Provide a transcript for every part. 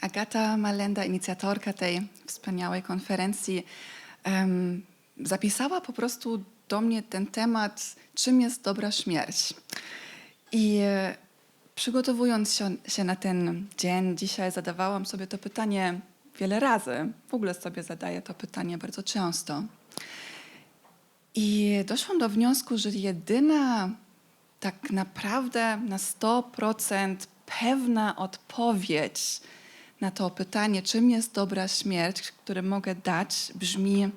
Agata Malenda, inicjatorka tej wspaniałej konferencji, zapisała po prostu do mnie ten temat, czym jest dobra śmierć. I e, przygotowując się na ten dzień, dzisiaj zadawałam sobie to pytanie wiele razy. W ogóle sobie zadaję to pytanie bardzo często. I doszłam do wniosku, że jedyna tak naprawdę na 100% pewna odpowiedź na to pytanie, czym jest dobra śmierć, które mogę dać, brzmi: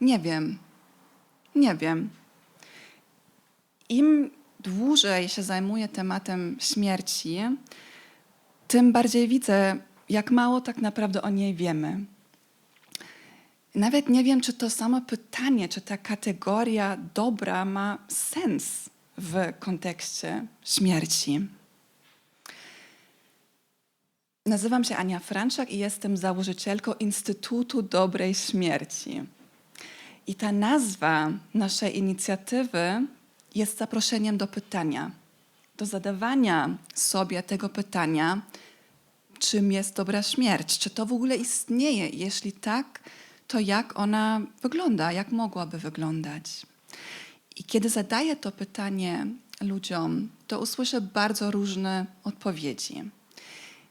Nie wiem. Nie wiem. Im dłużej się zajmuję tematem śmierci, tym bardziej widzę, jak mało tak naprawdę o niej wiemy. Nawet nie wiem, czy to samo pytanie, czy ta kategoria dobra ma sens w kontekście śmierci. Nazywam się Ania Franczak i jestem założycielką Instytutu Dobrej Śmierci. I ta nazwa naszej inicjatywy jest zaproszeniem do pytania, do zadawania sobie tego pytania, czym jest dobra śmierć, czy to w ogóle istnieje, jeśli tak, to jak ona wygląda, jak mogłaby wyglądać. I kiedy zadaję to pytanie ludziom, to usłyszę bardzo różne odpowiedzi.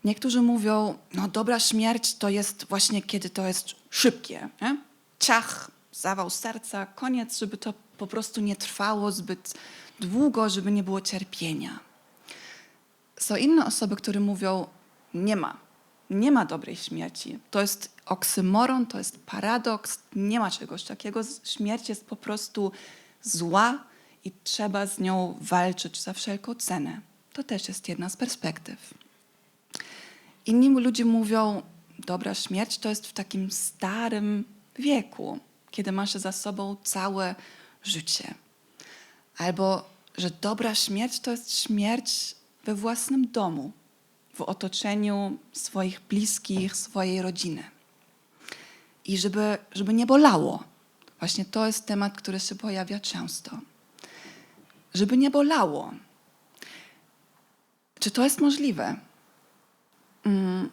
Niektórzy mówią, no dobra śmierć to jest właśnie kiedy to jest szybkie. Nie? Ciach, zawał serca, koniec, żeby to po prostu nie trwało zbyt długo, żeby nie było cierpienia. Są inne osoby, które mówią, nie ma, nie ma dobrej śmierci. To jest oksymoron, to jest paradoks, nie ma czegoś takiego. Śmierć jest po prostu zła i trzeba z nią walczyć za wszelką cenę. To też jest jedna z perspektyw. Inni ludzie mówią, dobra śmierć to jest w takim starym wieku, kiedy masz za sobą całe życie. Albo, że dobra śmierć to jest śmierć we własnym domu, w otoczeniu swoich bliskich, swojej rodziny. I żeby, żeby nie bolało. Właśnie to jest temat, który się pojawia często. Żeby nie bolało. Czy to jest możliwe? Mm,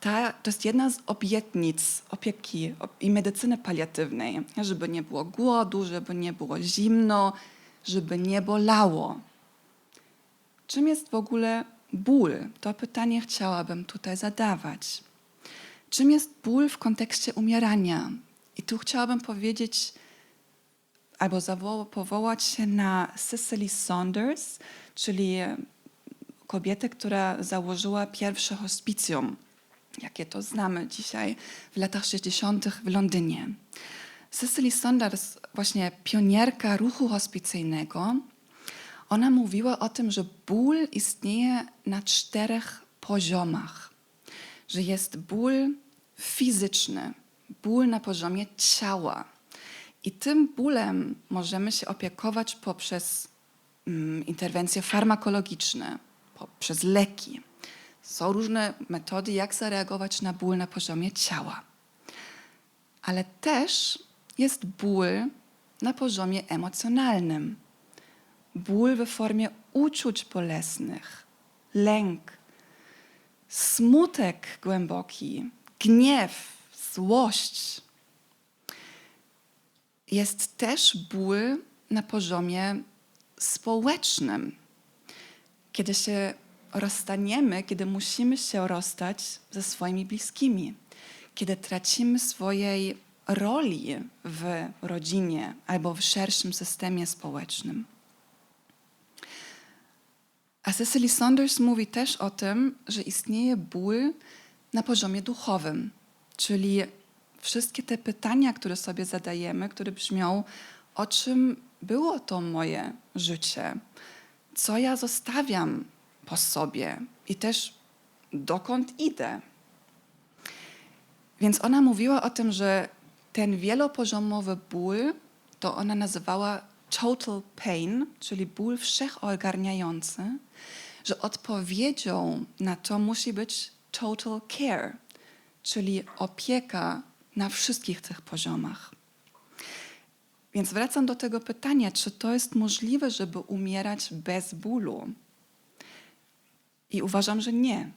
ta, to jest jedna z obietnic opieki i medycyny paliatywnej, żeby nie było głodu, żeby nie było zimno, żeby nie bolało. Czym jest w ogóle ból? To pytanie chciałabym tutaj zadawać. Czym jest ból w kontekście umierania? I tu chciałabym powiedzieć, albo powołać się na Cicely Saunders, czyli kobietę, która założyła pierwsze hospicjum, jakie to znamy dzisiaj w latach 60. w Londynie. Cicely Saunders, właśnie pionierka ruchu hospicyjnego, ona mówiła o tym, że ból istnieje na czterech poziomach. Że jest ból fizyczny, ból na poziomie ciała. I tym bólem możemy się opiekować poprzez mm, interwencje farmakologiczne, poprzez leki. Są różne metody, jak zareagować na ból na poziomie ciała. Ale też jest ból na poziomie emocjonalnym. Ból w formie uczuć bolesnych, lęk, smutek głęboki, gniew, złość. Jest też ból na poziomie społecznym. Kiedy się rozstaniemy, kiedy musimy się rozstać ze swoimi bliskimi, kiedy tracimy swojej roli w rodzinie albo w szerszym systemie społecznym. A Cecily Saunders mówi też o tym, że istnieje ból na poziomie duchowym, czyli wszystkie te pytania, które sobie zadajemy, które brzmią, o czym było to moje życie, co ja zostawiam po sobie i też dokąd idę. Więc ona mówiła o tym, że ten wielopoziomowy ból to ona nazywała total pain, czyli ból wszechogarniający, że odpowiedzią na to musi być total care, czyli opieka na wszystkich tych poziomach. Więc wracam do tego pytania, czy to jest możliwe, żeby umierać bez bólu? I uważam, że nie.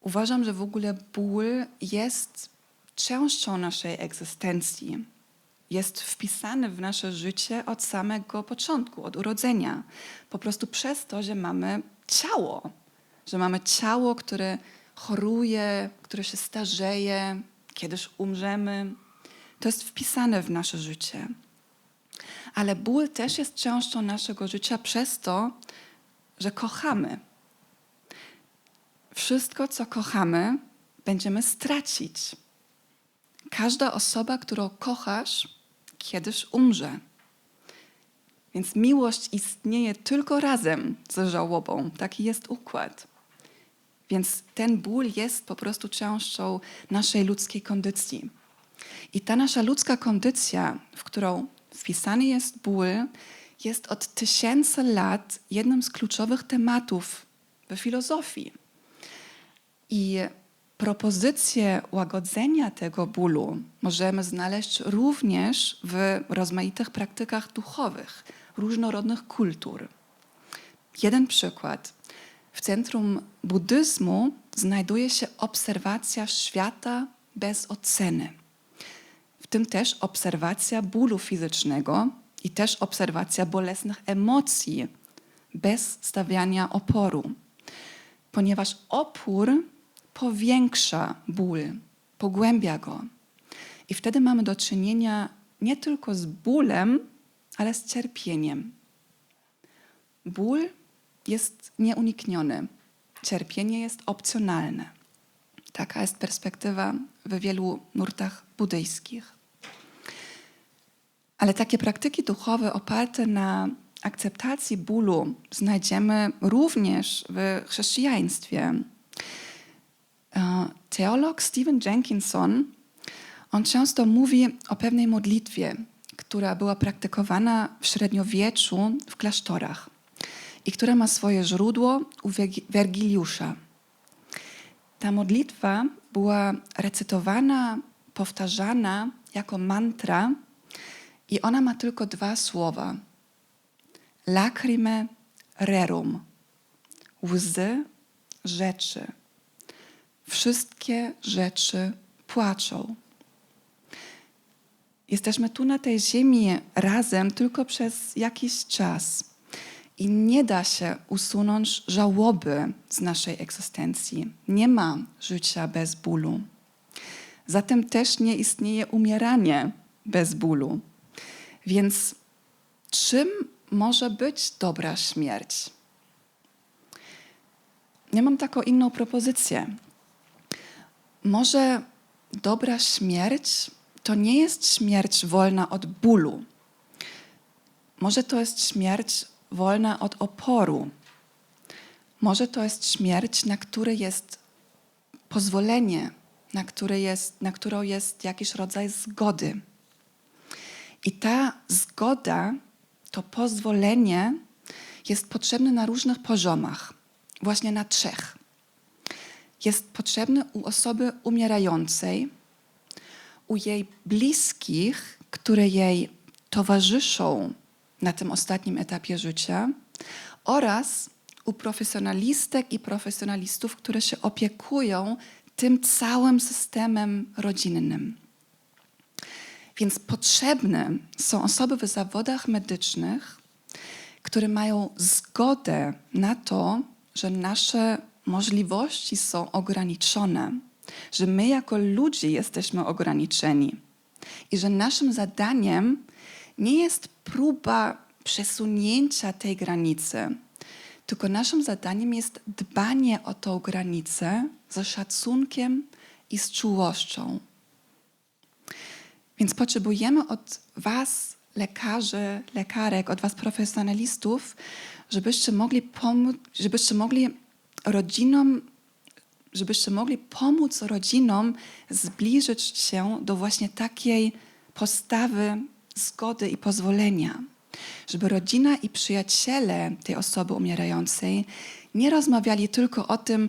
Uważam, że w ogóle ból jest częścią naszej egzystencji. Jest wpisany w nasze życie od samego początku, od urodzenia. Po prostu przez to, że mamy ciało, że mamy ciało, które choruje, które się starzeje, kiedyś umrzemy. To jest wpisane w nasze życie. Ale ból też jest częścią naszego życia przez to, że kochamy. Wszystko, co kochamy, będziemy stracić. Każda osoba, którą kochasz, kiedyś umrze. Więc miłość istnieje tylko razem ze żałobą. Taki jest układ. Więc ten ból jest po prostu częścią naszej ludzkiej kondycji. I ta nasza ludzka kondycja, w którą wpisany jest ból, jest od tysięcy lat jednym z kluczowych tematów w filozofii. I propozycje łagodzenia tego bólu możemy znaleźć również w rozmaitych praktykach duchowych różnorodnych kultur. Jeden przykład. W centrum buddyzmu znajduje się obserwacja świata bez oceny. W tym też obserwacja bólu fizycznego i też obserwacja bolesnych emocji bez stawiania oporu. Ponieważ opór powiększa ból, pogłębia go. I wtedy mamy do czynienia nie tylko z bólem, ale z cierpieniem. Ból jest nieunikniony, cierpienie jest opcjonalne. Taka jest perspektywa w wielu nurtach buddyjskich. Ale takie praktyki duchowe oparte na akceptacji bólu znajdziemy również w chrześcijaństwie. E, teolog Stephen Jenkinson, on często mówi o pewnej modlitwie, która była praktykowana w średniowieczu w klasztorach i która ma swoje źródło u Wergiliusza. Ta modlitwa była recytowana, powtarzana jako mantra i ona ma tylko dwa słowa. Lacrime rerum. Łzy rzeczy. Wszystkie rzeczy płaczą. Jesteśmy tu na tej ziemi razem tylko przez jakiś czas. I nie da się usunąć żałoby z naszej egzystencji. Nie ma życia bez bólu. Zatem też nie istnieje umieranie bez bólu. Więc czym może być dobra śmierć? Ja mam taką inną propozycję. Może dobra śmierć to nie jest śmierć wolna od bólu. Może to jest śmierć wolna od oporu. Może to jest śmierć, na której jest pozwolenie, na, który jest, na którą jest jakiś rodzaj zgody. I ta zgoda, to pozwolenie jest potrzebne na różnych poziomach, właśnie na trzech. Jest potrzebne u osoby umierającej, u jej bliskich, które jej towarzyszą na tym ostatnim etapie życia, oraz u profesjonalistek i profesjonalistów, które się opiekują tym całym systemem rodzinnym. Więc potrzebne są osoby w zawodach medycznych, które mają zgodę na to, że nasze możliwości są ograniczone, że my jako ludzie jesteśmy ograniczeni i że naszym zadaniem nie jest próba przesunięcia tej granicy, tylko naszym zadaniem jest dbanie o tą granicę ze szacunkiem i z czułością. Więc potrzebujemy od Was, lekarzy, lekarek, od Was profesjonalistów, żebyście mogli pomóc, żebyście mogli rodzinom, żebyście mogli pomóc rodzinom zbliżyć się do właśnie takiej postawy zgody i pozwolenia. Żeby rodzina i przyjaciele tej osoby umierającej nie rozmawiali tylko o tym,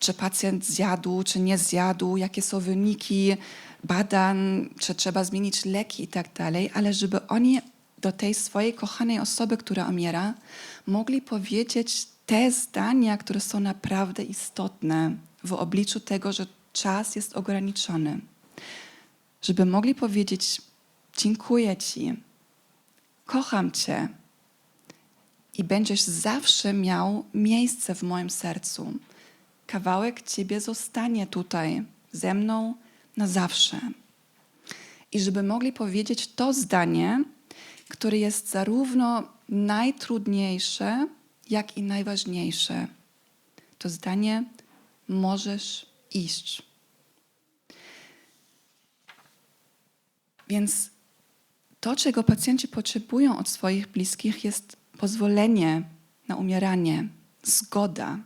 czy pacjent zjadł, czy nie zjadł, jakie są wyniki badań, czy trzeba zmienić leki i tak dalej, ale żeby oni do tej swojej kochanej osoby, która umiera, mogli powiedzieć te zdania, które są naprawdę istotne w obliczu tego, że czas jest ograniczony. Żeby mogli powiedzieć: Dziękuję Ci, kocham Cię i będziesz zawsze miał miejsce w moim sercu. Kawałek Ciebie zostanie tutaj ze mną na zawsze. I żeby mogli powiedzieć to zdanie, które jest zarówno najtrudniejsze, jak i najważniejsze. To zdanie możesz iść. Więc to, czego pacjenci potrzebują od swoich bliskich, jest pozwolenie na umieranie, zgoda.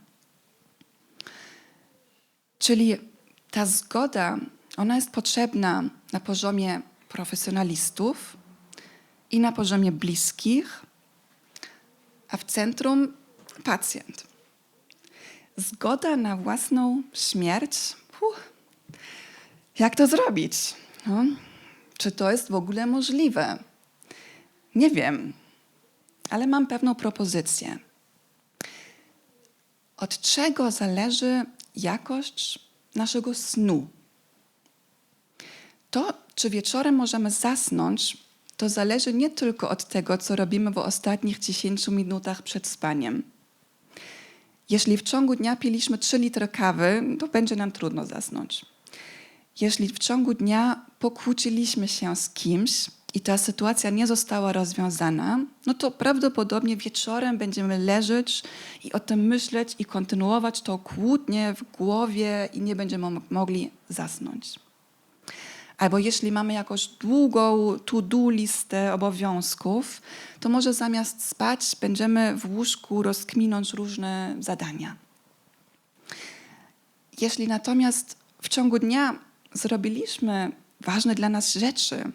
Czyli ta zgoda, ona jest potrzebna na poziomie profesjonalistów i na poziomie bliskich, a w centrum pacjent. Zgoda na własną śmierć. Uff, jak to zrobić? No, czy to jest w ogóle możliwe? Nie wiem, ale mam pewną propozycję. Od czego zależy jakość naszego snu? To, czy wieczorem możemy zasnąć, to zależy nie tylko od tego, co robimy w ostatnich 10 minutach przed spaniem. Jeśli w ciągu dnia piliśmy 3 litry kawy, to będzie nam trudno zasnąć. Jeśli w ciągu dnia pokłóciliśmy się z kimś i ta sytuacja nie została rozwiązana, no to prawdopodobnie wieczorem będziemy leżeć i o tym myśleć i kontynuować to kłótnię w głowie i nie będziemy mogli zasnąć. Albo jeśli mamy jakąś długą to-do listę obowiązków, to może zamiast spać będziemy w łóżku rozkminąć różne zadania. Jeśli natomiast w ciągu dnia zrobiliśmy ważne dla nas rzeczy,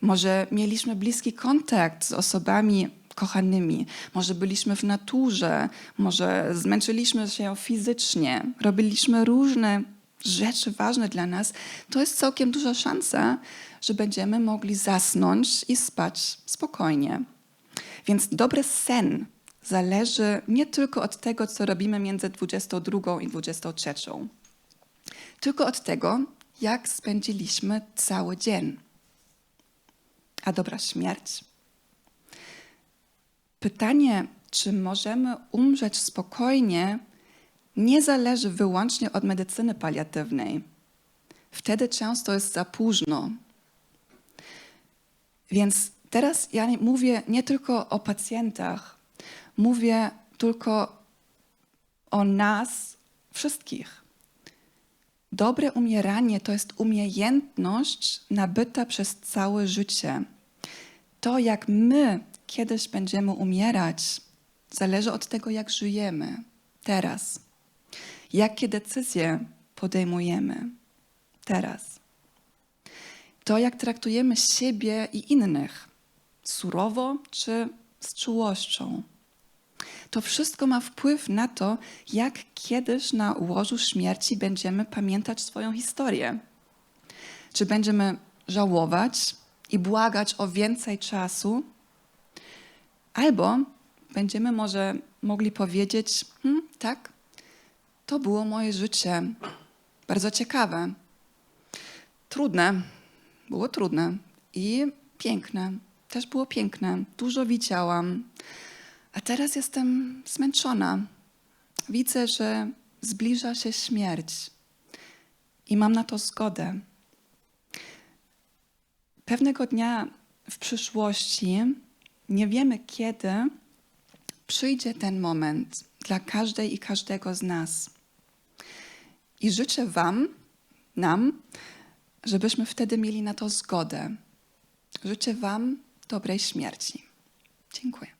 może mieliśmy bliski kontakt z osobami kochanymi, może byliśmy w naturze, może zmęczyliśmy się fizycznie, robiliśmy różne rzeczy ważne dla nas, to jest całkiem duża szansa, że będziemy mogli zasnąć i spać spokojnie. Więc dobry sen zależy nie tylko od tego, co robimy między 22 i 23, tylko od tego, jak spędziliśmy cały dzień. A dobra śmierć? Pytanie, czy możemy umrzeć spokojnie, nie zależy wyłącznie od medycyny paliatywnej. Wtedy często jest za późno. Więc teraz ja mówię nie tylko o pacjentach, mówię tylko o nas wszystkich. Dobre umieranie to jest umiejętność nabyta przez całe życie. To, jak my kiedyś będziemy umierać, zależy od tego, jak żyjemy teraz. Jakie decyzje podejmujemy teraz? To, jak traktujemy siebie i innych, surowo czy z czułością. To wszystko ma wpływ na to, jak kiedyś na łożu śmierci będziemy pamiętać swoją historię. Czy będziemy żałować i błagać o więcej czasu, albo będziemy może mogli powiedzieć: hm, tak, to było moje życie. Bardzo ciekawe. Trudne. Było trudne. I piękne. Też było piękne. Dużo widziałam. A teraz jestem zmęczona. Widzę, że zbliża się śmierć. I mam na to zgodę. Pewnego dnia w przyszłości, nie wiemy kiedy, przyjdzie ten moment dla każdej i każdego z nas. I życzę Wam, nam, żebyśmy wtedy mieli na to zgodę. Życzę Wam dobrej śmierci. Dziękuję.